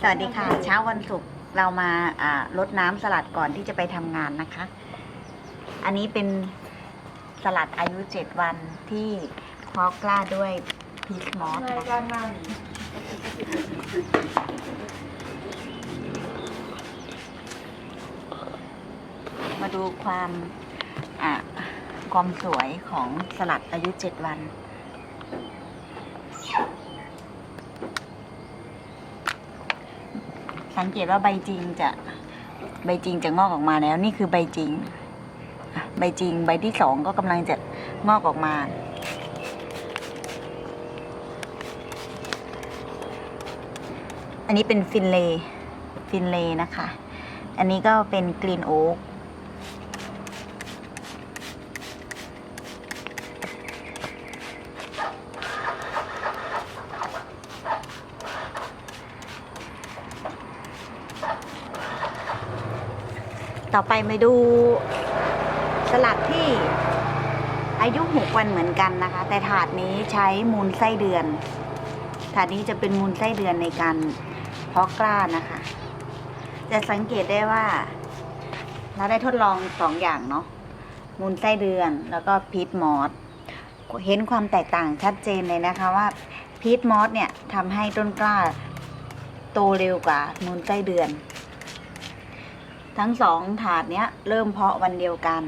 สวัสดีค่ะ เช้าวันศุกร์เรามาอ่ารดน้ำสลัดก่อนที่จะไปทำงานนะคะ อันนี้เป็นสลัดอายุเจ็ดวันที่พาะกล้าด้วยพีชมอสนะคะมาดูความความสวยของสลัดอายุเจ็ดวัน สังเกตว่าใบจริงจะใบจริงจะงอกออกมาแล้ว นี่คือใบจริงใบจริงใบที่สองก็กำลังจะงอกออกมาอันนี้เป็นฟินเล ฟินเลนะคะ อันนี้ก็เป็นกรีนโอ๊ก ต่อไปมาดูสลัดที่อายุหกวันเหมือนกันนะคะ แต่ถาดนี้ใช้มูลไส้เดือน ถาดนี้จะเป็นมูลไส้เดือนในการเพาะกล้านะคะ จะสังเกตได้ว่าเราได้ทดลองสองอย่างเนาะมูลไส้เดือนแล้วก็พีทมอสเห็นความแตกต่างชัดเจนเลยนะคะว่าพีทมอสเนี่ยทำให้ต้นกล้าโตเร็วกว่ามูลไส้เดือน ทั้งสองถาดเนี้ย เริ่มเพาะวันเดียวกัน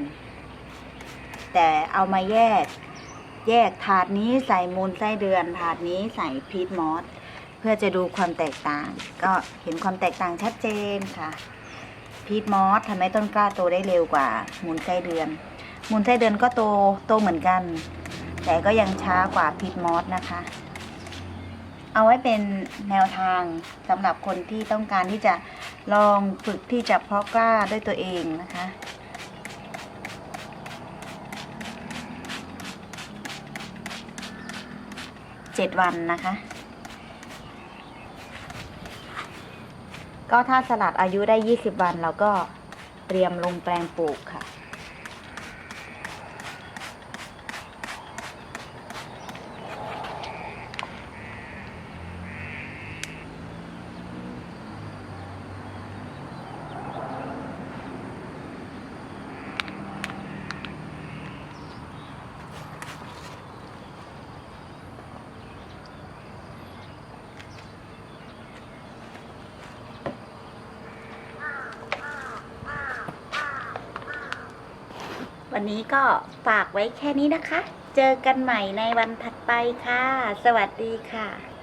แต่เอามาแยก แยกถาดนี้ใส่มูลไส้เดือน ถาดนี้ใส่พีทมอสเพื่อจะดูความแตกต่าง ก็เห็นความแตกต่างชัดเจนค่ะ พีทมอสทำให้ต้นกล้าโตได้เร็วกว่า มูลไส้เดือน มูลไส้เดือนก็โตโตเหมือนกัน แต่ก็ยังช้ากว่าพีทมอสนะคะ เอาไว้เป็นแนวทางสำหรับคนที่ต้องการที่จะลองฝึกที่จะเพาะกล้าด้วยตัวเองนะคะ เจ็ดวันนะคะ ก็ถ้าสลัดอายุได้ 20 วันเราก็เตรียมลงแปลงปลูกค่ะ วันนี้ก็ฝากไว้แค่นี้นะคะ เจอกันใหม่ในวันถัดไปค่ะ สวัสดีค่ะ